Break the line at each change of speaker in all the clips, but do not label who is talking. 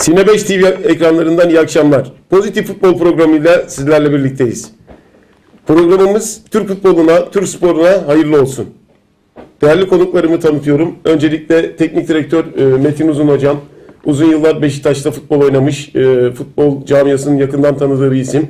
Sine 5 TV ekranlarından iyi akşamlar. Pozitif Futbol programıyla sizlerle birlikteyiz. Programımız Türk futboluna, Türk sporuna hayırlı olsun. Değerli konuklarımı tanıtıyorum. Öncelikle teknik direktör e, Metin Uzun hocam. Uzun yıllar Beşiktaş'ta futbol oynamış. e, Futbol camiasının yakından tanıdığı bir isim.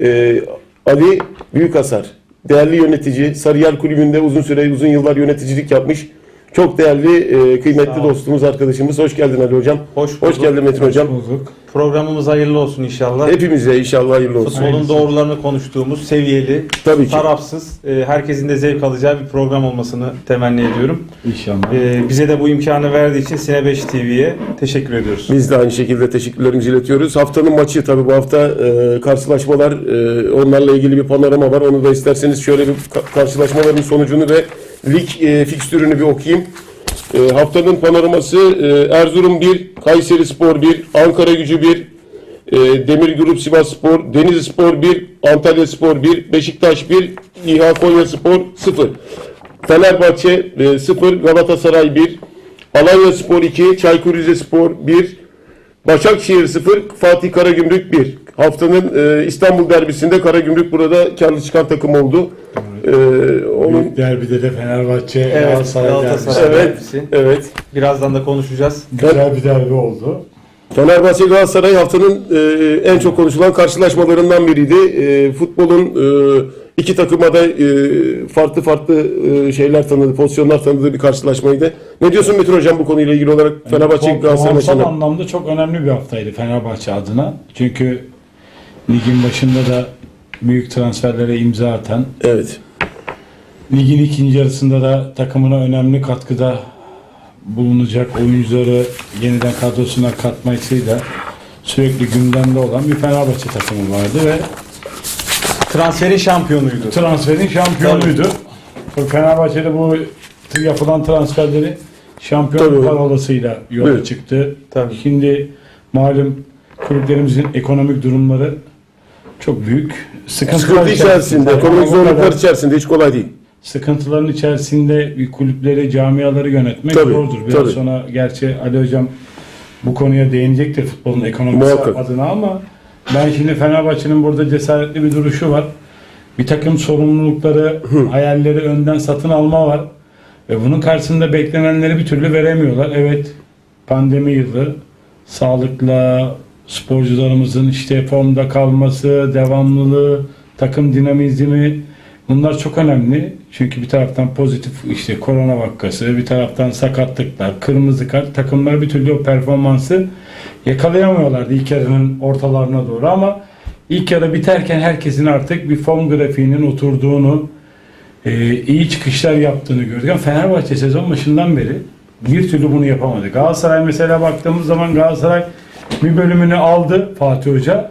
E, Ali Büyükasar. Değerli yönetici. Sarıyer Kulübü'nde uzun süre, uzun yıllar yöneticilik yapmış. Çok değerli, e, kıymetli dostumuz, arkadaşımız. Hoş geldin Ali hocam.
Hoş
Hoş
bulduk.
geldin Metin hocam.
Bulduk.
Programımız hayırlı olsun inşallah.
Hepimize inşallah hayırlı olsun.
Futbolun doğrularını konuştuğumuz, seviyeli,
Tabii ki.
tarafsız, e, herkesin de zevk alacağı bir program olmasını temenni ediyorum.
İnşallah.
E, bize de bu imkanı verdiği için Sine 5 TV'ye teşekkür ediyoruz.
Biz de aynı şekilde teşekkürlerimizi iletiyoruz. Haftanın maçı tabii bu hafta e, karşılaşmalar e, onlarla ilgili bir panorama var. Onu da isterseniz şöyle bir ka- karşılaşmaların sonucunu ve lig e, fikstürünü bir okuyayım. E, haftanın panoraması e, Erzurum 1, Kayseri Spor 1, Ankara Gücü 1, e, Demir Grup Sivas Spor, Denizli Spor 1, Antalya Spor 1, Beşiktaş 1, İHA Konya Spor 0. Fenerbahçe e, 0, Galatasaray 1, Alanya Spor 2, Çaykur Rizespor 1, Başakşehir 0, Fatih Karagümrük 1. Haftanın e, İstanbul derbisinde Karagümrük burada karlı çıkan takım oldu. E, onun
Büyük derbide de Fenerbahçe
Evet,
Galatasaray
Galatasaray.
derbisi.
evet,
derbisi.
evet.
Birazdan da konuşacağız.
Güzel bir derbi oldu.
Fenerbahçe Galatasaray haftanın e, en çok konuşulan karşılaşmalarından biriydi. E, futbolun e, iki takıma da e, farklı farklı e, şeyler tanıdı, pozisyonlar tanıdığı bir karşılaşmaydı. Ne diyorsun Metin Hocam bu konuyla ilgili olarak Fenerbahçe Galatasaray
puansal
maçında?
anlamda çok önemli bir haftaydı Fenerbahçe adına. Çünkü ligin başında da büyük transferlere imza atan,
Evet.
ligin ikinci yarısında da takımına önemli katkıda bulunacak oyuncuları yeniden kadrosuna katmasıyla sürekli gündemde olan bir Fenerbahçe takımı vardı ve
Transferin şampiyonuydu.
transferin şampiyonuydu. Fenerbahçe'de bu yapılan transferleri şampiyon
Tabii.
parolasıyla yola
Evet.
çıktı.
Tabii.
Şimdi malum kulüplerimizin ekonomik durumları çok büyük. Sıkıntılar
Sıkıntı içerisinde, ekonomik zorluklar içerisinde hiç kolay değil.
Sıkıntıların içerisinde bir kulüpleri, camiaları yönetmek
Tabii,
zordur. Biraz
tabii.
sonra gerçi Ali Hocam bu konuya değinecektir futbolun ekonomisi
Muhakkak.
adına ama ben şimdi Fenerbahçe'nin burada cesaretli bir duruşu var. Bir takım sorumlulukları, hayalleri önden satın alma var. Ve bunun karşısında beklenenleri bir türlü veremiyorlar. Evet pandemi yılı sağlıkla sporcularımızın işte formda kalması, devamlılığı, takım dinamizmi bunlar çok önemli. Çünkü bir taraftan pozitif işte korona vakası, bir taraftan sakatlıklar, kırmızı kart takımlar bir türlü o performansı yakalayamıyorlardı ilk yarının ortalarına doğru ama ilk yarı biterken herkesin artık bir form grafiğinin oturduğunu, e, iyi çıkışlar yaptığını gördük. Ama Fenerbahçe sezon başından beri bir türlü bunu yapamadı. Galatasaray mesela baktığımız zaman Galatasaray bir bölümünü aldı Fatih Hoca.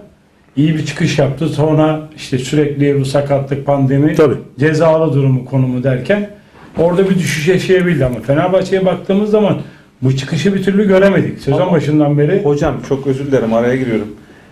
İyi bir çıkış yaptı. Sonra işte sürekli bu sakatlık, pandemi,
Tabii.
cezalı durumu konumu derken orada bir düşüş yaşayabildi ama Fenerbahçe'ye baktığımız zaman bu çıkışı bir türlü göremedik. Sezon
Ama-
başından beri
Hocam çok özür dilerim araya giriyorum.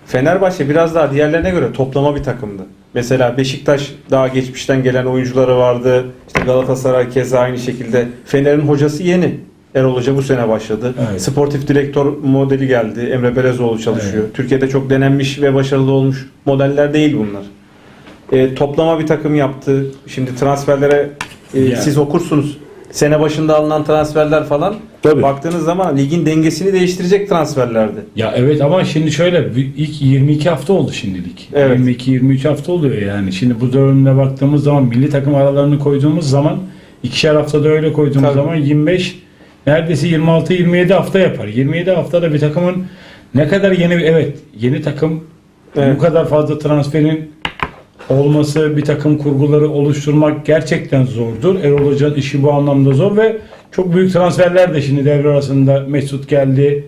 Fenerbahçe biraz daha diğerlerine göre toplama bir takımdı. Mesela Beşiktaş daha geçmişten gelen oyuncuları vardı. İşte Galatasaray keza aynı şekilde. Fener'in hocası yeni. Erol Hoca bu sene başladı.
Evet.
Sportif direktör modeli geldi. Emre Belezoğlu çalışıyor. Türkiye'de çok denenmiş ve başarılı olmuş modeller değil bunlar. E, toplama bir takım yaptı. Şimdi transferlere e,
Ya.
siz okursunuz. Sene başında alınan transferler falan.
Tabii.
Baktığınız zaman ligin dengesini değiştirecek transferlerdi.
Ya evet ama şimdi şöyle ilk 22 hafta oldu şimdilik.
Evet.
22-23 hafta oluyor yani. Şimdi bu dönemde baktığımız zaman milli takım aralarını koyduğumuz zaman ikişer haftada öyle koyduğumuz
Tabii.
zaman 25 neredeyse 26-27 hafta yapar. 27 haftada bir takımın ne kadar yeni evet yeni takım
Evet.
bu kadar fazla transferin olması, bir takım kurguları oluşturmak gerçekten zordur. Erol Hoca'nın işi bu anlamda zor ve çok büyük transferler de şimdi devre arasında Mesut geldi.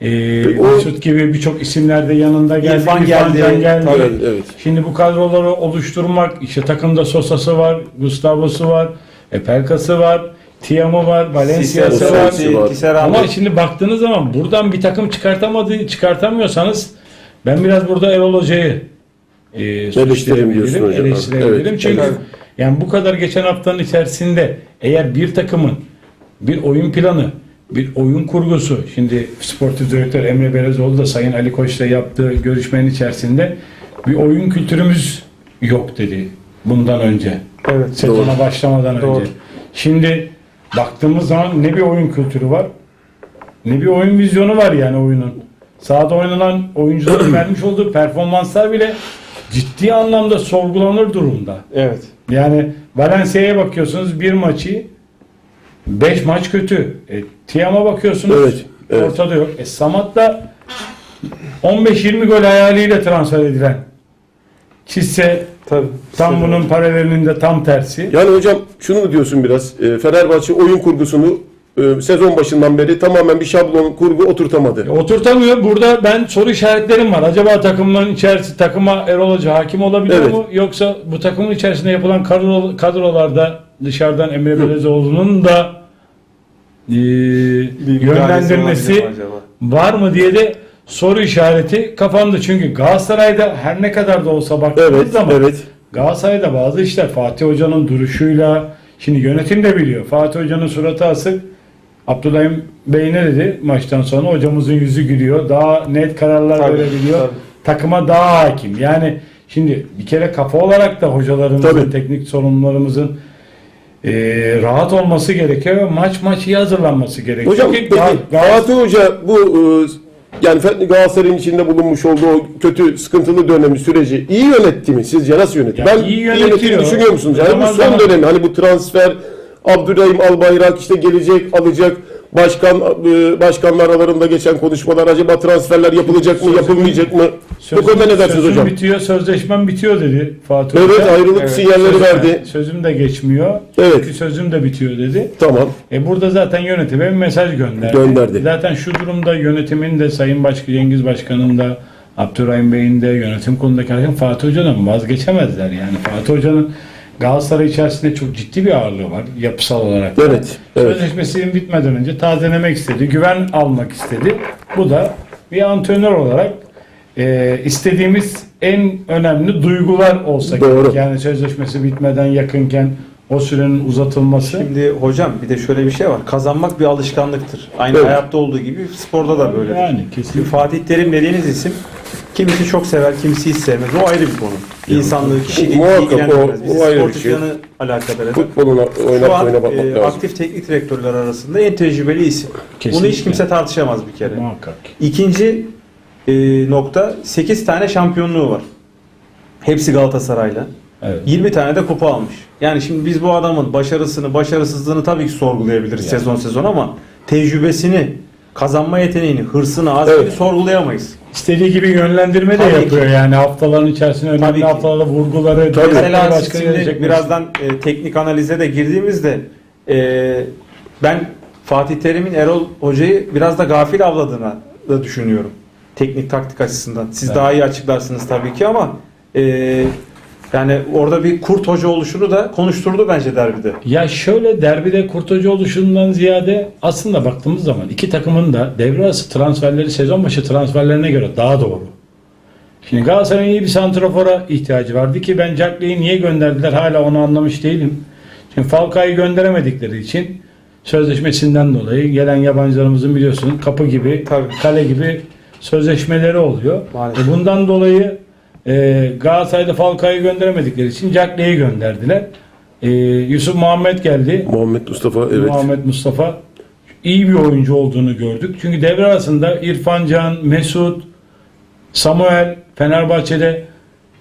Ee,
O-
Mesut gibi birçok isimler de yanında geldi.
İrfan geldi.
Can geldi.
Tabii.
Evet, evet.
Şimdi bu kadroları oluşturmak, işte takımda Sosa'sı var, Gustavo'su var, Epelka'sı var, Tiam'ı var, Valencia'sı var. Ama şimdi baktığınız zaman buradan bir takım çıkartamadığı, çıkartamıyorsanız ben biraz burada Erol Hoca'yı e,
hocam.
eleştirebilirim.
Evet,
Çünkü
evet.
yani bu kadar geçen haftanın içerisinde eğer bir takımın bir oyun planı, bir oyun kurgusu. Şimdi sportif direktör Emre Belezoğlu da Sayın Ali Koç'la yaptığı görüşmenin içerisinde bir oyun kültürümüz yok dedi bundan önce.
Evet.
Sezona başlamadan
Doğru.
önce. Şimdi baktığımız zaman ne bir oyun kültürü var ne bir oyun vizyonu var yani oyunun. Sahada oynanan oyuncuların vermiş olduğu performanslar bile ciddi anlamda sorgulanır durumda.
Evet.
Yani Valencia'ya bakıyorsunuz bir maçı 5 maç kötü. E, Tiam'a bakıyorsunuz
Evet, evet.
ortada yok. E, Samat da 15-20 gol hayaliyle transfer edilen. Çizse
Tabii.
tam bunun paralelinin de tam tersi.
Yani hocam şunu mu diyorsun biraz? E, Fenerbahçe oyun kurgusunu e, sezon başından beri tamamen bir şablon kurgu oturtamadı.
E, Oturtamıyor. Burada ben soru işaretlerim var. Acaba takımların içerisi takıma Erol Hoca hakim olabiliyor
Evet.
mu? Yoksa bu takımın içerisinde yapılan kadro, kadrolarda dışarıdan Emre Belezoğlu'nun da e, yönlendirmesi
olabilir mi acaba?
var mı diye de soru işareti kafamda. Çünkü Galatasaray'da her ne kadar da olsa baktığımız
Evet,
zaman
evet.
Galatasaray'da bazı işler Fatih Hoca'nın duruşuyla şimdi yönetim de biliyor. Fatih Hoca'nın suratı asık. Abdülhaim Bey ne dedi maçtan sonra? Hocamızın yüzü gülüyor. Daha net kararlar
Tabii,
verebiliyor.
tabii.
Takıma daha hakim. Yani şimdi bir kere kafa olarak da hocalarımızın,
Tabii.
teknik sorumlularımızın eee, rahat olması gerekiyor ve maç maç iyi hazırlanması gerekiyor.
Hocam
Çünkü
peki Fatih Hoca bu e, yani Galatasaray'ın içinde bulunmuş olduğu o kötü sıkıntılı dönemi süreci iyi yönetti mi sizce nasıl yönetti?
Ya
ben
iyi
yönettiğini düşünüyor musunuz? Yani bu son
zaman-
dönemi hani bu transfer Abdurrahim Albayrak işte gelecek alacak başkan e, başkanlar aralarında geçen konuşmalar acaba transferler yapılacak mı yapılmayacak mı? Bu konuda ne dersiniz
sözüm
hocam?
bitiyor, sözleşmem bitiyor dedi Fatih
Evet
Hoca.
ayrılık
Evet.
sinyalleri
Sözüm-
verdi.
Sözüm de geçmiyor.
Evet.
Çünkü sözüm de bitiyor dedi.
Tamam.
E burada zaten yönetime bir mesaj gönderdi.
Gönderdi.
Zaten şu durumda yönetimin de Sayın Başkan Cengiz Başkan'ın da Abdurrahim Bey'in de yönetim konudaki hakem Fatih Hoca'dan vazgeçemezler yani. Fatih Hoca'nın Galatasaray içerisinde çok ciddi bir ağırlığı var yapısal olarak. da.
Evet, evet.
Sözleşmesinin bitmeden önce tazelemek istedi, güven almak istedi. Bu da bir antrenör olarak e, istediğimiz en önemli duygular olsa
Doğru.
gerek. Yani sözleşmesi bitmeden yakınken o sürenin uzatılması.
Şimdi hocam bir de şöyle bir şey var. Kazanmak bir alışkanlıktır. Aynı
Evet.
hayatta olduğu gibi sporda da böyledir.
Yani
Şimdi
kesinlikle.
Fatih Terim dediğiniz isim kimisi çok sever, kimisi hiç sevmez. O ayrı bir konu. İnsanlığı, kişiliği
Muhakkak
ilgilendirmez. Bizi
o ayrı bir
sportif
şey.
yanı alakadar eder.
Futboluna
Şu
oynat
an
oyuna bakmak
e,
lazım.
aktif teknik direktörler arasında en tecrübeli isim. Bunu
Kesinlikle.
hiç kimse tartışamaz bir kere.
Muhakkak.
İkinci e, nokta 8 tane şampiyonluğu var. Hepsi Galatasaray'la.
Evet.
20 tane de kupa almış. Yani şimdi biz bu adamın başarısını, başarısızlığını tabii ki sorgulayabiliriz
Yani.
sezon sezon ama tecrübesini, kazanma yeteneğini, hırsını, azmini
Evet.
sorgulayamayız.
İstediği gibi yönlendirme de
Tabii
yapıyor yani haftaların içerisinde önemli
Tabii ki.
haftalarda vurguları.
Tabii.
Mesela şimdi birazdan e, teknik analize de girdiğimizde e, ben Fatih Terim'in Erol Hoca'yı biraz da gafil avladığını da düşünüyorum. Teknik taktik açısından. Siz
Evet.
daha iyi açıklarsınız tabii ki ama e, yani orada bir kurt hoca oluşunu da konuşturdu bence derbide.
Ya şöyle derbide kurtarıcı oluşundan ziyade aslında baktığımız zaman iki takımın da devre arası transferleri sezon başı transferlerine göre daha doğru. Şimdi Galatasaray'ın iyi bir santrafora ihtiyacı vardı ki ben Lee'yi niye gönderdiler hala onu anlamış değilim. Şimdi Falcao'yu gönderemedikleri için sözleşmesinden dolayı gelen yabancılarımızın biliyorsunuz kapı gibi,
Tabii.
kale gibi sözleşmeleri oluyor.
Maalesef.
E bundan dolayı e, Galatasaray'da Falcao'yu gönderemedikleri için Jack Lee'yi gönderdiler. E, Yusuf Muhammed geldi.
Muhammed Mustafa evet.
Muhammed Mustafa iyi bir oyuncu olduğunu gördük. Çünkü devre arasında İrfan Can, Mesut, Samuel Fenerbahçe'de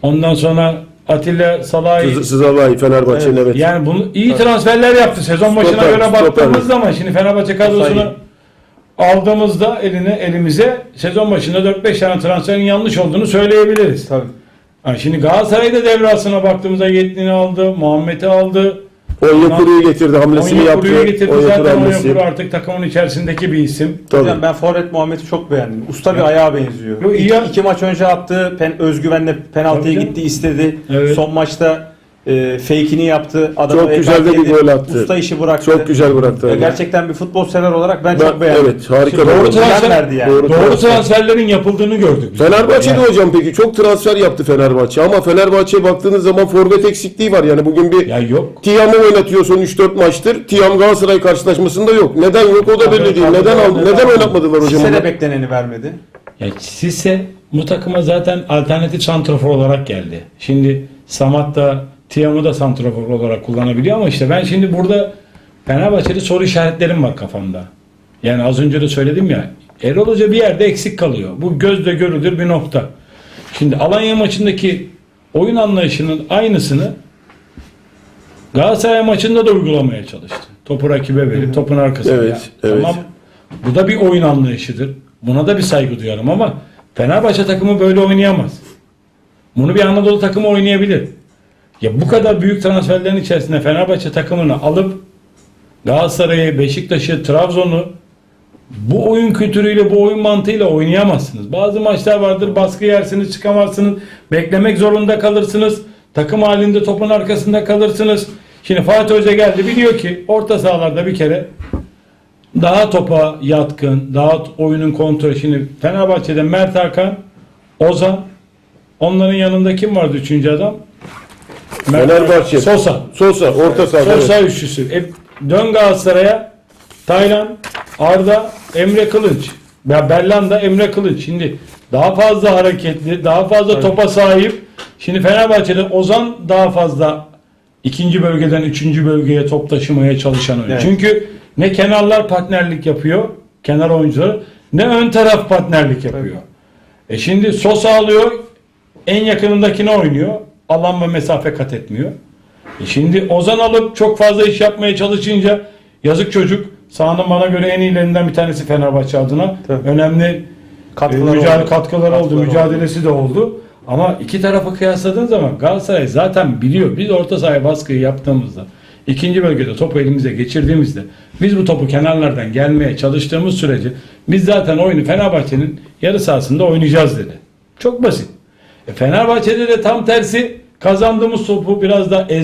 ondan sonra Atilla Salahi
Sızalay Fenerbahçe'nin evet.
yani bunu iyi transferler yaptı. Sezon başına
Stoper,
göre
stoper.
baktığımız zaman şimdi Fenerbahçe kadrosunu aldığımızda eline elimize sezon başında 4-5 tane transferin yanlış olduğunu söyleyebiliriz.
Tabii.
Ha, şimdi Galatasaray'da devre arasına baktığımızda Yetlin'i aldı, Muhammed'i aldı.
Onyekuru'yu getirdi hamlesini yaptı.
Onyekuru'yu getirdi
Onyekuru
zaten
hamlesi.
Onyekuru artık takımın içerisindeki bir isim.
Tabii.
Hocam ben Forvet Muhammed'i çok beğendim. Usta bir ayağa benziyor.
Yo, iyi
İki, iki maç önce attığı pen, özgüvenle penaltıya
Tabii canım.
gitti istedi.
Evet.
Son maçta e, fake'ini yaptı. Adamı
Çok güzel de bir gol attı.
Usta işi bıraktı.
Çok güzel bıraktı.
Ya gerçekten bir futbol sever olarak ben,
Ben-
çok beğendim.
evet, harika
Şimdi doğru transfer verdi yani.
Doğru.
Doğru
transfer.
transferlerin yapıldığını gördük.
Fenerbahçe'de
Yani-
hocam peki çok transfer yaptı Fenerbahçe ama Fenerbahçe'ye baktığınız zaman forvet eksikliği var. Yani bugün bir
Ya yok.
Tiam'ı oynatıyor son 3-4 maçtır. Tiam Galatasaray karşılaşmasında yok. Neden yok o da belli değil. Neden al, neden oynatmadılar hocam onu?
de bekleneni vermedi.
Ya Sisse bu takıma zaten alternatif santrafor olarak geldi. Şimdi Samat da Tiam'ı da santrafor olarak kullanabiliyor ama işte ben şimdi burada Fenerbahçe'de soru işaretlerim var kafamda. Yani az önce de söyledim ya Erol Hoca bir yerde eksik kalıyor. Bu gözle görülür bir nokta. Şimdi Alanya maçındaki oyun anlayışının aynısını Galatasaray maçında da uygulamaya çalıştı. Topu rakibe verip topun arkasına.
Evet,
Ya,
evet.
Tamam bu da bir oyun anlayışıdır. Buna da bir saygı duyarım ama Fenerbahçe takımı böyle oynayamaz. Bunu bir Anadolu takımı oynayabilir. Ya bu kadar büyük transferlerin içerisinde Fenerbahçe takımını alıp Galatasaray'ı, Beşiktaş'ı, Trabzon'u bu oyun kültürüyle, bu oyun mantığıyla oynayamazsınız. Bazı maçlar vardır, baskı yersiniz, çıkamazsınız, beklemek zorunda kalırsınız, takım halinde topun arkasında kalırsınız. Şimdi Fatih Hoca geldi biliyor ki orta sahalarda bir kere daha topa yatkın, daha oyunun kontrolü. Şimdi Fenerbahçe'de Mert Hakan, Ozan, onların yanında kim vardı üçüncü adam?
Fenerbahçe.
Sosa.
Sosa orta sahada.
Sosa
evet.
üçlüsü. E, dön Galatasaray'a Taylan, Arda, Emre Kılınç. Ya Berlanda, Emre Kılınç. Şimdi daha fazla hareketli, daha fazla topa sahip. Şimdi Fenerbahçe'de Ozan daha fazla ikinci bölgeden üçüncü bölgeye top taşımaya çalışan oyuncu.
Evet.
Çünkü ne kenarlar partnerlik yapıyor, kenar oyuncuları, ne ön taraf partnerlik yapıyor. E şimdi Sosa alıyor, en yakınındakine oynuyor. Alan ve mesafe kat etmiyor. E şimdi Ozan alıp çok fazla iş yapmaya çalışınca yazık çocuk sahanın bana göre en iyilerinden bir tanesi Fenerbahçe adına.
Tabii.
Önemli
Katkıları
e, mücadele,
oldu.
katkıları oldu,
Katkıları oldu.
mücadelesi de oldu. Ama iki tarafı kıyasladığın zaman Galatasaray zaten biliyor. Biz orta sahaya baskıyı yaptığımızda, ikinci bölgede topu elimize geçirdiğimizde, biz bu topu kenarlardan gelmeye çalıştığımız sürece biz zaten oyunu Fenerbahçe'nin yarı sahasında oynayacağız dedi. Çok basit. E Fenerbahçe'de de tam tersi kazandığımız topu biraz da ez